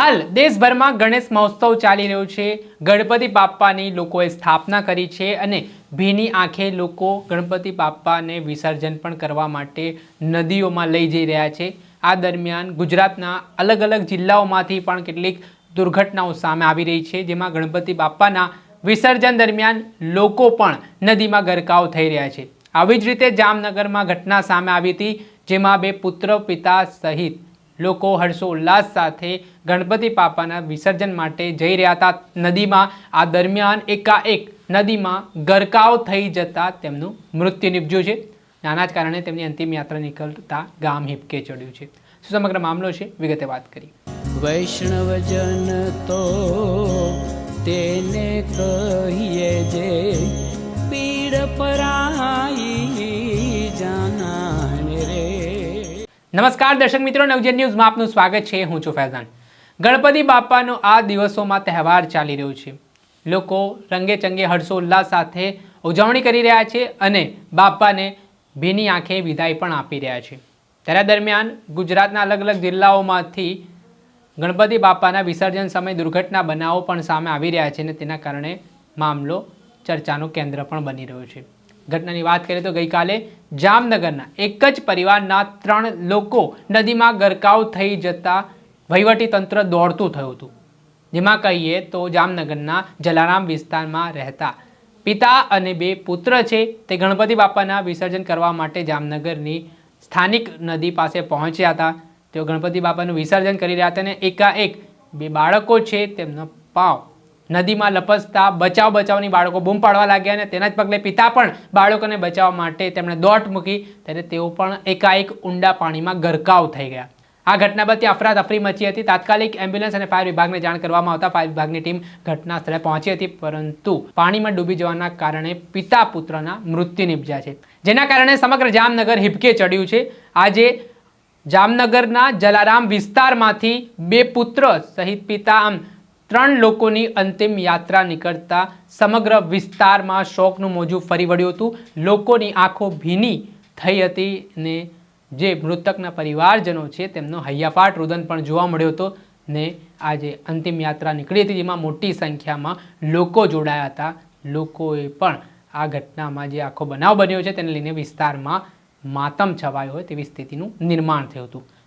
હાલ દેશભરમાં ગણેશ મહોત્સવ ચાલી રહ્યો છે. ગણપતિ બાપ્પાની લોકોએ સ્થાપના કરી છે અને ભીની આંખે લોકો ગણપતિ બાપ્પાને વિસર્જન પણ કરવા માટે નદીઓમાં લઈ જઈ રહ્યા છે. આ દરમિયાન ગુજરાતના અલગ અલગ જિલ્લાઓમાંથી પણ કેટલીક દુર્ઘટનાઓ સામે આવી રહી છે, જેમાં ગણપતિ બાપ્પાના વિસર્જન દરમિયાન લોકો પણ નદીમાં ગરકાવ થઈ રહ્યા છે. આવી જ રીતે જામનગરમાં ઘટના સામે આવી હતી, જેમાં બે પુત્ર પિતા સહિત લોકો હર્ષોલ્લાસ સાથે ગણપતિ બાપાના વિસર્જન માટે જઈ રહ્યા હતા. નદીમાં આ દરમિયાન એકાએક નદીમાં ગરકાવ થઈ જતા તેમનું મૃત્યુ નિપજ્યું છે. નાના જ કારણે તેમની અંતિમ યાત્રા નીકળતા ગામ હિપકે ચડ્યું છે. શું સમગ્ર મામલો છે? વિગતે વાત કરી વૈષ્ણવજન તો તેને કહીએ જે પીડ પરાઈ નમસ્કાર દર્શક મિત્રો, નવજન ન્યૂઝમાં આપનું સ્વાગત છે. હું છું ફૈઝાન. ગણપતિ બાપાનો આ દિવસોમાં તહેવાર ચાલી રહ્યો છે. લોકો રંગે ચંગે હર્ષો ઉલ્લાસ સાથે ઉજવણી કરી રહ્યા છે અને બાપાને ભીની આંખે વિદાય પણ આપી રહ્યા છે. ત્યારે દરમિયાન ગુજરાતના અલગ અલગ જિલ્લાઓમાંથી ગણપતિ બાપાના વિસર્જન સમયે દુર્ઘટના બનાવો પણ સામે આવી રહ્યા છે અને તેના કારણે મામલો ચર્ચાનું કેન્દ્ર પણ બની રહ્યો છે. ઘટનાની વાત કરીએ તો ગઈકાલે જામનગરના એક જ પરિવારના ત્રણ લોકો નદીમાં ગરકાવ થઈ જતા તંત્ર દોડતું થયું હતું. જેમાં કહીએ તો જામનગરના જલારામ વિસ્તારમાં રહેતા પિતા અને બે પુત્ર છે તે ગણપતિ બાપાના વિસર્જન કરવા માટે જામનગરની સ્થાનિક નદી પાસે પહોંચ્યા હતા. તેઓ ગણપતિ બાપાનું વિસર્જન કરી રહ્યા હતા અને એકાએક બે બાળકો છે તેમનો પાવ નદીમાં લપસતા બચાવ બચાવની બાળકો બૂમ પાડવા લાગ્યા અને તેના જ પગલે પિતા પણ બાળકોને બચાવવા માટે તેમણે દોટ મૂકી ત્યારે તેઓ પણ એકાએક ઊંડા પાણીમાં ગરકાવ થઈ ગયા. આ ઘટના બાદ અફરાતફરી મચી હતી. તાત્કાલિક એમ્બ્યુલન્સ અને ફાયર વિભાગને જાણ કરવામાં આવતા ફાયર વિભાગની ટીમ ઘટના સ્થળે પહોંચી હતી, પરંતુ પાણીમાં ડૂબી જવાના કારણે પિતા પુત્રના મૃત્યુ નિપજ્યા છે. જેના કારણે સમગ્ર જામનગર હિબકે ચડ્યું છે. આજે જામનગરના જલારામ વિસ્તારમાંથી બે પુત્ર સહિત પિતા આમ ત્રણ લોકોની અંતિમ યાત્રા નીકળતા સમગ્ર વિસ્તારમાં શોકનું મોજું ફરી વળ્યું હતું. લોકોની આંખો ભીની થઈ હતી ને જે મૃતકના પરિવારજનો છે તેમનો હૈયાફાટ રુદન પણ જોવા મળ્યો હતો ને આજે અંતિમ યાત્રા નીકળી હતી જેમાં મોટી સંખ્યામાં લોકો જોડાયા હતા. લોકોએ પણ આ ઘટનામાં જે આખો બનાવ બન્યો છે તેને લઈને વિસ્તારમાં માતમ છવાયો હોય તેવી સ્થિતિનું નિર્માણ થયું હતું.